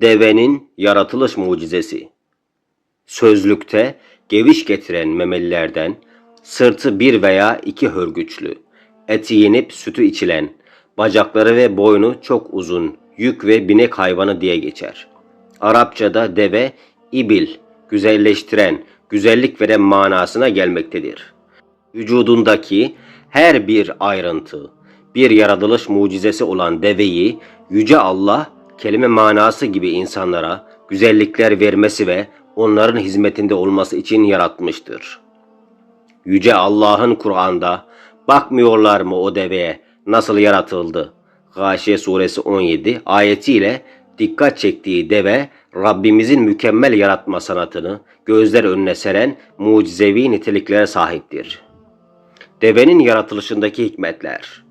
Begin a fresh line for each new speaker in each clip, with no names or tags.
Devenin yaratılış mucizesi. Sözlükte geviş getiren memelilerden sırtı bir veya iki hörgüçlü, eti yenip sütü içilen, bacakları ve boynu çok uzun, yük ve binek hayvanı diye geçer. Arapçada deve, ibil, güzelleştiren, güzellik veren manasına gelmektedir. Vücudundaki her bir ayrıntı, bir yaratılış mucizesi olan deveyi Yüce Allah kelime manası gibi insanlara güzellikler vermesi ve onların hizmetinde olması için yaratmıştır. Yüce Allah'ın Kur'an'da bakmıyorlar mı o deveye nasıl yaratıldı? Gâşiye suresi 17 ayetiyle dikkat çektiği deve Rabbimizin mükemmel yaratma sanatını gözler önüne seren mucizevi niteliklere sahiptir. Devenin yaratılışındaki hikmetler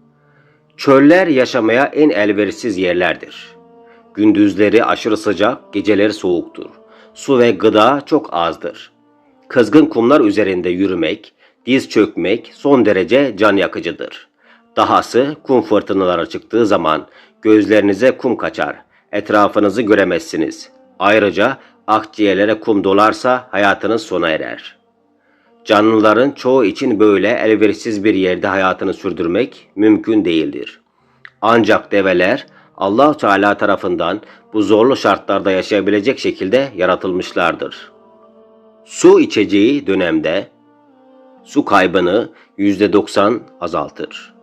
Çöller yaşamaya en elverişsiz yerlerdir. Gündüzleri aşırı sıcak, geceleri soğuktur. Su ve gıda çok azdır. Kızgın kumlar üzerinde yürümek, diz çökmek son derece can yakıcıdır. Dahası kum fırtınaları çıktığı zaman gözlerinize kum kaçar, etrafınızı göremezsiniz. Ayrıca akciğerlere kum dolarsa hayatınız sona erer. Canlıların çoğu için böyle elverişsiz bir yerde hayatını sürdürmek mümkün değildir. Ancak develer Allah Teala tarafından bu zorlu şartlarda yaşayabilecek şekilde yaratılmışlardır. Su içeceği dönemde su kaybını %90 azaltır.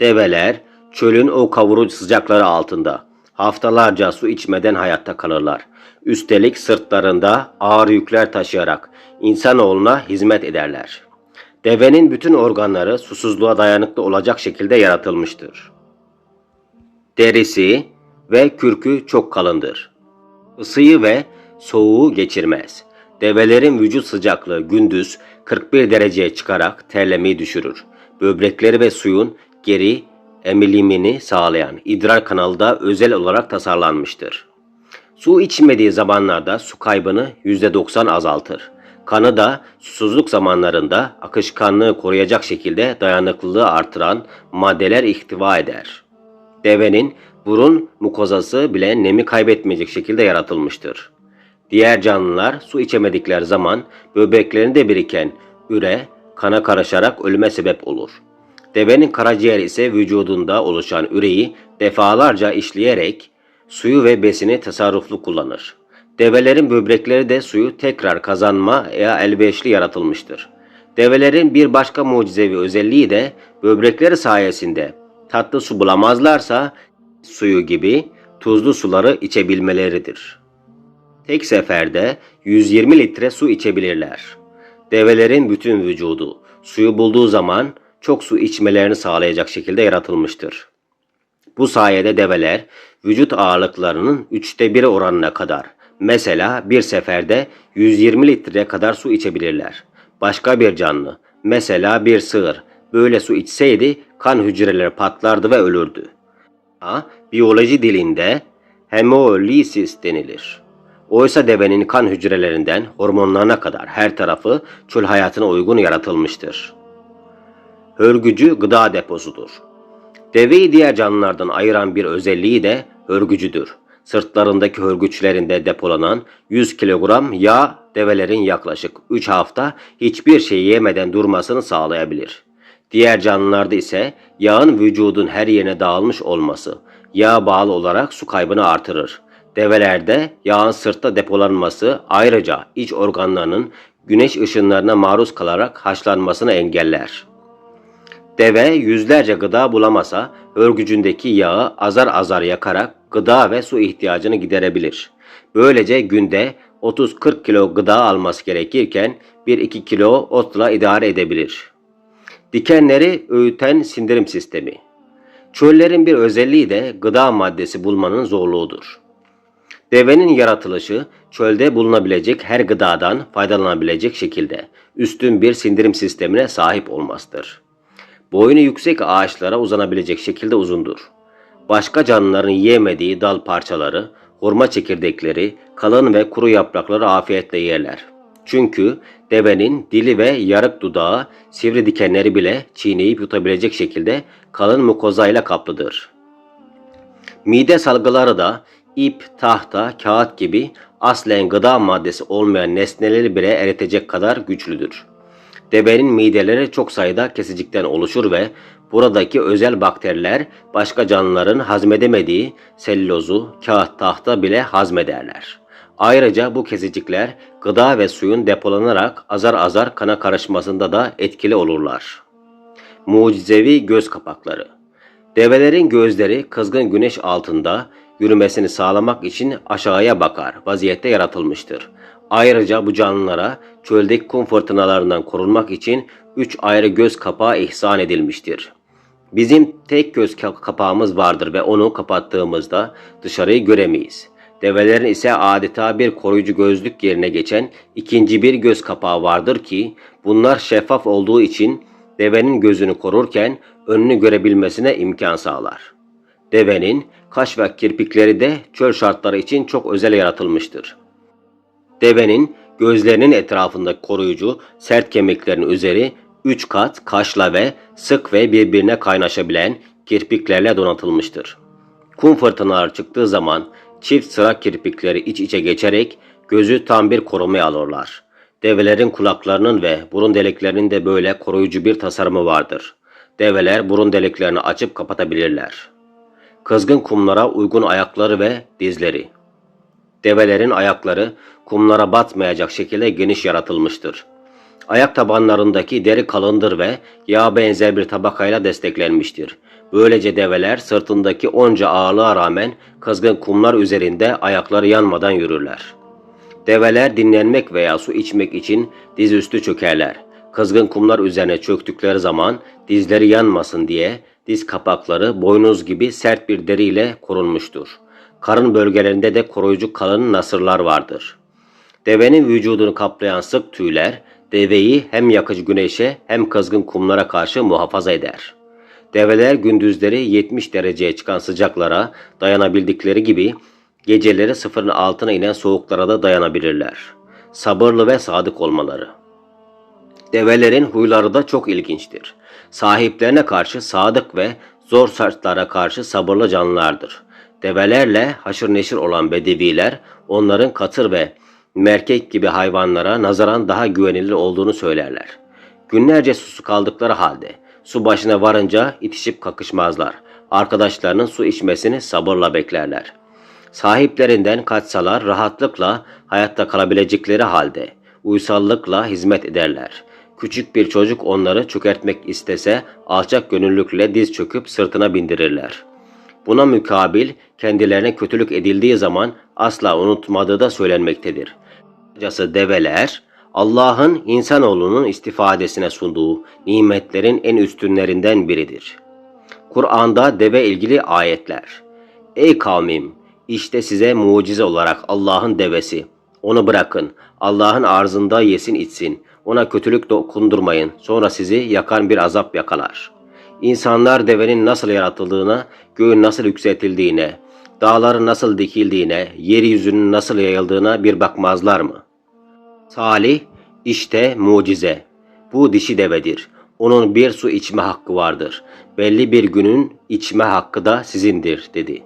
Develer çölün o kavurucu sıcakları altında haftalarca su içmeden hayatta kalırlar. Üstelik sırtlarında ağır yükler taşıyarak insanoğluna hizmet ederler. Devenin bütün organları susuzluğa dayanıklı olacak şekilde yaratılmıştır. Derisi ve kürkü çok kalındır. Isıyı ve soğuğu geçirmez. Develerin vücut sıcaklığı gündüz 41 dereceye çıkarak terlemeyi düşürür. Böbrekleri ve suyun geri emilimini sağlayan idrar kanalı da özel olarak tasarlanmıştır. Su içmediği zamanlarda su kaybını %90 azaltır. Kanı da susuzluk zamanlarında akışkanlığı koruyacak şekilde dayanıklılığı artıran maddeler ihtiva eder. Devenin burun mukozası bile nemi kaybetmeyecek şekilde yaratılmıştır. Diğer canlılar su içemedikleri zaman böbreklerinde biriken üre kana karışarak ölüme sebep olur. Devenin karaciğer ise vücudunda oluşan üreyi defalarca işleyerek suyu ve besini tasarruflu kullanır. Develerin böbrekleri de suyu tekrar kazanmaya elverişli yaratılmıştır. Develerin bir başka mucizevi özelliği de böbrekleri sayesinde tatlı su bulamazlarsa suyu gibi tuzlu suları içebilmeleridir. Tek seferde 120 litre su içebilirler. Develerin bütün vücudu suyu bulduğu zaman çok su içmelerini sağlayacak şekilde yaratılmıştır. Bu sayede develer vücut ağırlıklarının üçte biri oranına kadar mesela bir seferde 120 litre kadar su içebilirler. Başka bir canlı mesela bir sığır böyle su içseydi kan hücreleri patlardı ve ölürdü. Ha, biyoloji dilinde hemolisis denilir. Oysa devenin kan hücrelerinden hormonlarına kadar her tarafı çöl hayatına uygun yaratılmıştır. Hörgücü gıda deposudur. Deveyi diğer canlılardan ayıran bir özelliği de hörgücüdür. Sırtlarındaki hörgüçlerinde depolanan 100 kilogram yağ develerin yaklaşık 3 hafta hiçbir şey yemeden durmasını sağlayabilir. Diğer canlılarda ise yağın vücudun her yerine dağılmış olması yağ bağlı olarak su kaybını artırır. Develerde yağın sırtta depolanması ayrıca iç organlarının güneş ışınlarına maruz kalarak haşlanmasını engeller. Deve yüzlerce gıda bulamasa örgücündeki yağı azar azar yakarak gıda ve su ihtiyacını giderebilir. Böylece günde 30-40 kilo gıda alması gerekirken 1-2 kilo otla idare edebilir. Dikenleri öğüten sindirim sistemi. Çöllerin bir özelliği de gıda maddesi bulmanın zorluğudur. Devenin yaratılışı çölde bulunabilecek her gıdadan faydalanabilecek şekilde üstün bir sindirim sistemine sahip olmasıdır. Boynu yüksek ağaçlara uzanabilecek şekilde uzundur. Başka canlıların yiyemediği dal parçaları, hurma çekirdekleri, kalın ve kuru yaprakları afiyetle yerler. Çünkü devenin dili ve yarık dudağı sivri dikenleri bile çiğneyip yutabilecek şekilde kalın mukozayla kaplıdır. Mide salgıları da ip, tahta, kağıt gibi aslen gıda maddesi olmayan nesneleri bile eritecek kadar güçlüdür. Devenin mideleri çok sayıda kesicikten oluşur ve buradaki özel bakteriler başka canlıların hazmedemediği selülozu, kağıt, tahta bile hazmederler. Ayrıca bu kesicikler gıda ve suyun depolanarak azar azar kana karışmasında da etkili olurlar. Mucizevi göz kapakları. Develerin gözleri kızgın güneş altında yürümesini sağlamak için aşağıya bakar vaziyette yaratılmıştır. Ayrıca bu canlılara çöldeki kum fırtınalarından korunmak için üç ayrı göz kapağı ihsan edilmiştir. Bizim tek göz ka- kapağımız vardır ve onu kapattığımızda dışarıyı göremeyiz. Develerin ise adeta bir koruyucu gözlük yerine geçen ikinci bir göz kapağı vardır ki bunlar şeffaf olduğu için devenin gözünü korurken önünü görebilmesine imkan sağlar. Devenin kaş ve kirpikleri de çöl şartları için çok özel yaratılmıştır. Devenin gözlerinin etrafındaki koruyucu sert kemiklerin üzeri 3 kat kaşla ve sık ve birbirine kaynaşabilen kirpiklerle donatılmıştır. Kum fırtınaları çıktığı zaman çift sıra kirpikleri iç içe geçerek gözü tam bir korumaya alırlar. Develerin kulaklarının ve burun deliklerinin de böyle koruyucu bir tasarımı vardır. Develer burun deliklerini açıp kapatabilirler. Kızgın kumlara uygun ayakları ve dizleri. Develerin ayakları kumlara batmayacak şekilde geniş yaratılmıştır. Ayak tabanlarındaki deri kalındır ve yağ benzer bir tabakayla desteklenmiştir. Böylece develer sırtındaki onca ağırlığa rağmen kızgın kumlar üzerinde ayakları yanmadan yürürler. Develer dinlenmek veya su içmek için dizüstü çökerler. Kızgın kumlar üzerine çöktükleri zaman dizleri yanmasın diye diz kapakları boynuz gibi sert bir deriyle korunmuştur. Karın bölgelerinde de koruyucu kalın nasırlar vardır. Devenin vücudunu kaplayan sık tüyler deveyi hem yakıcı güneşe hem kızgın kumlara karşı muhafaza eder. Develer gündüzleri 70 dereceye çıkan sıcaklara dayanabildikleri gibi geceleri sıfırın altına inen soğuklara da dayanabilirler. Sabırlı ve sadık olmaları. Develerin huyları da çok ilginçtir. Sahiplerine karşı sadık ve zor şartlara karşı sabırlı canlılardır. Develerle haşır neşir olan bedeviler onların katır ve merkek gibi hayvanlara nazaran daha güvenilir olduğunu söylerler. Günlerce susuz kaldıkları halde su başına varınca itişip kakışmazlar. Arkadaşlarının su içmesini sabırla beklerler. Sahiplerinden kaçsalar rahatlıkla hayatta kalabilecekleri halde uysallıkla hizmet ederler. Küçük bir çocuk onları çökertmek istese alçak gönüllülükle diz çöküp sırtına bindirirler. Buna mukabil kendilerine kötülük edildiği zaman asla unutmadığı da söylenmektedir. Kısacası develer Allah'ın insanoğlunun istifadesine sunduğu nimetlerin en üstünlerinden biridir. Kur'an'da deve ilgili ayetler. Ey kavmim! işte size mucize olarak Allah'ın devesi. Onu bırakın. Allah'ın arzında yesin içsin. Ona kötülük dokundurmayın. Sonra sizi yakan bir azap yakalar. İnsanlar devenin nasıl yaratıldığına, göğün nasıl yükseltildiğine, dağların nasıl dikildiğine, yeryüzünün nasıl yayıldığına bir bakmazlar mı? Salih, işte mucize. Bu dişi devedir. Onun bir su içme hakkı vardır. Belli bir günün içme hakkı da sizindir dedi.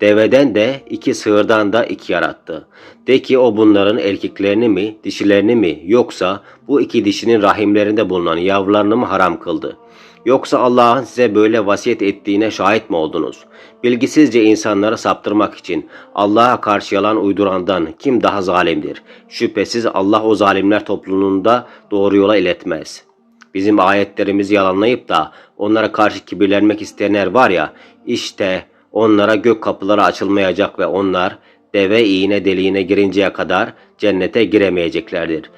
Deveden de iki sığırdan da iki yarattı. De ki o bunların erkeklerini mi, dişilerini mi yoksa bu iki dişinin rahimlerinde bulunan yavrularını mı haram kıldı? Yoksa Allah'ın size böyle vasiyet ettiğine şahit mi oldunuz? Bilgisizce insanları saptırmak için Allah'a karşı yalan uydurandan kim daha zalimdir? Şüphesiz Allah o zalimler topluluğunda doğru yola iletmez. Bizim ayetlerimizi yalanlayıp da onlara karşı kibirlenmek isteyenler var ya, işte onlara gök kapıları açılmayacak ve onlar deve iğne deliğine girinceye kadar cennete giremeyeceklerdir.